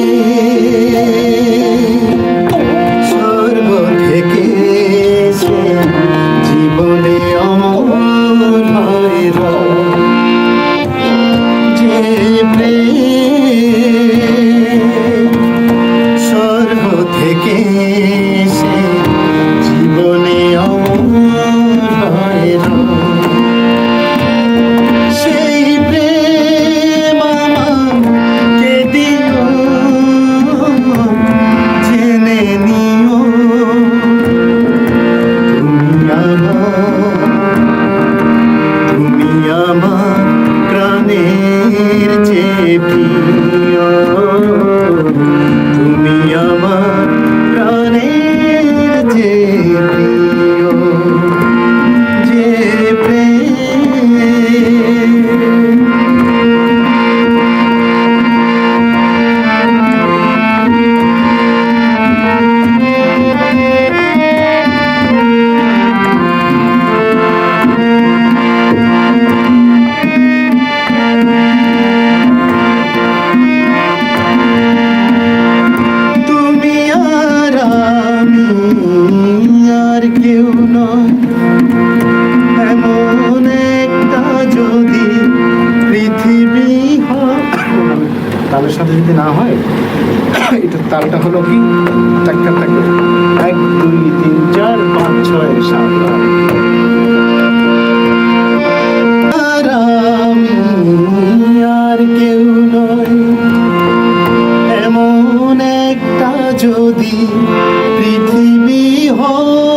Yeah. you. তুমি আমার প্রাণের যে তালের সাথে যদি না হয়, এটা তালটা হলো কি? টাক্কা টাক্কা। এক, দুই, তিন, চার, পাঁচ, ছয়, সাত আর কেউ নয়। এমন একটা যদি পৃথিবী হয়